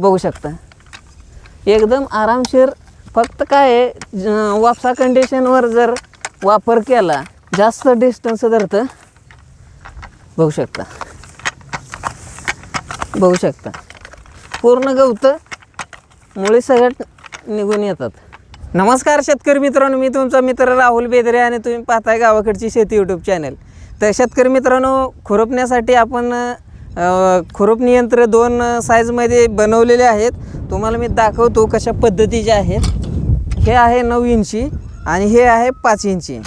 बघू शकता. एकदम आरामशीर फक्त काय आहे वापसा कंडिशनवर जर वापर केला जास्त डिस्टन्स धरतं बघू शकता. बघू शकता. पूर्ण गवतं मुळे सगळ्यात निघून येतात. नमस्कार शेतकरी मित्रांनो मी तुमचा मित्र राहुल बेदरे आणि तुम्ही पाहताय गावाकडची शेती यूट्यूब चॅनल तर शेतकरी मित्रांनो खुरपण्यासाठी आपण खुरप नियंत्र दोन साईजमध्ये बनवलेले आहेत. तुम्हाला मी दाखवतो कशा पद्धतीचे आहेत. हे आहे नऊ इंची आणि हे आहे पाच इंची.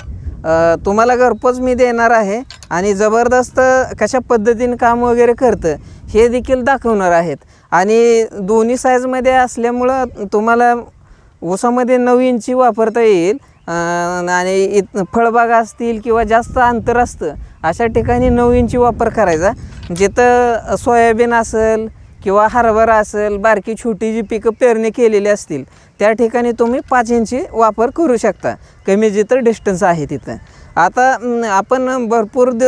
तुम्हाला घरपोच मी देणार आहे आणि जबरदस्त कशा पद्धतीने काम वगैरे करतं हे देखील दाखवणार आहेत. आणि दोन्ही साईजमध्ये असल्यामुळं तुम्हाला ऊसामध्ये नऊ इंची वापरता येईल. आणि इत फळबाग असतील किंवा जास्त अंतर असतं अशा ठिकाणी नऊ इंची वापर करायचा. जिथं सोयाबीन असेल किंवा हरभरा असेल बारकी छोटी जी पिकं पेरणी केलेली असतील त्या ठिकाणी तुम्ही पाच इंची वापर करू शकता. कमी जिथं डिस्टन्स आहे तिथं. आता आपण भरपूर द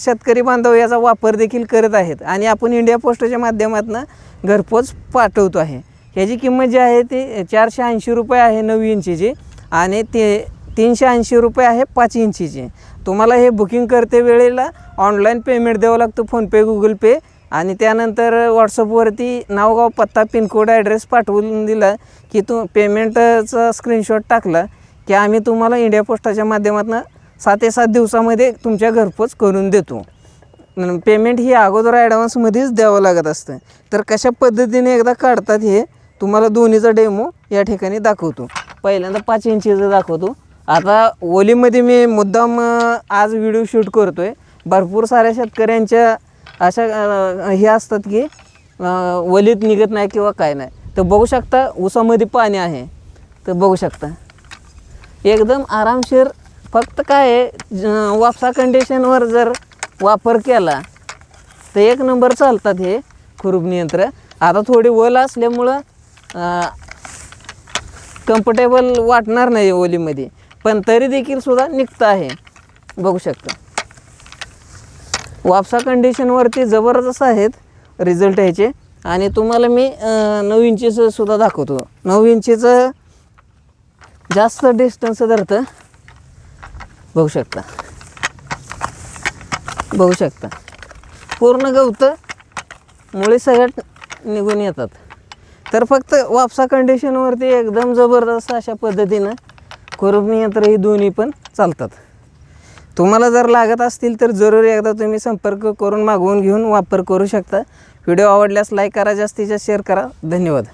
शेतकरी बांधव याचा वापर देखील करत आहेत आणि आपण इंडिया पोस्टच्या माध्यमातून घरपोच पाठवतो आहे. ह्याची किंमत जी आहे ती चारशे ऐंशी रुपये आहे नऊ इंचीची आणि ते तीनशे ऐंशी रुपये आहे पाच इंचीची. तुम्हाला हे बुकिंग करते वेळेला ऑनलाईन पेमेंट द्यावं लागतं फोनपे गुगल पे आणि त्यानंतर व्हॉट्सअपवरती नावगाव पत्ता पिनकोड ॲड्रेस पाठवून दिला की तू पेमेंटचा स्क्रीनशॉट टाकला की आम्ही तुम्हाला इंडिया पोस्टाच्या माध्यमातून सात ते सात दिवसामध्ये तुमच्या घरपोच करून देतो. पेमेंट ही अगोदर ॲडव्हान्समध्येच द्यावं लागत असतं. तर कशा पद्धतीने एकदा काढतात हे तुम्हाला दोन्हीचा डेमो या ठिकाणी दाखवतो. पहिल्यांदा पाच इंचीचं दाखवतो. आता ओलीमध्ये मी मुद्दाम आज व्हिडिओ शूट करतो आहे भरपूर साऱ्या शेतकऱ्यांच्या अशा हे असतात की ओलीत वलीत निघत नाही किंवा काय नाही. तर बघू शकता ऊसामध्ये पाणी आहे. तर बघू शकता. एकदम आरामशीर फक्त काय आहे वापसा कंडिशनवर जर वापर केला तर एक नंबर चालतात हे खुरपणी यंत्र आता थोडी ओल असल्यामुळं कम्फर्टेबल वाटणार नाही ओलीमध्ये. पण तरी देखील सुद्धा निघतं आहे. बघू शकता. वापसा कंडिशनवरती जबरदस्त आहेत रिझल्ट ह्याचे आणि तुम्हाला मी नऊ इंचीचं सुद्धा दाखवतो. नऊ इंचीचं जास्त डिस्टन्स धरतं. बघू शकता. बघू शकता. पूर्ण गवतं मुळे सगळ्यात निघून येतात. तर फक्त वापसा कंडिशनवरती एकदम जबरदस्त अशा पद्धतीनं खुरपणी यंत्र ही दोन्ही पण चालतात. तुम्हाला जर लागत असतील तर जरूर एकदा तुम्ही संपर्क करून मागवून घेऊन वापर करू शकता. व्हिडिओ आवडल्यास लाईक करा जास्तीत जास्त शेअर करा. धन्यवाद.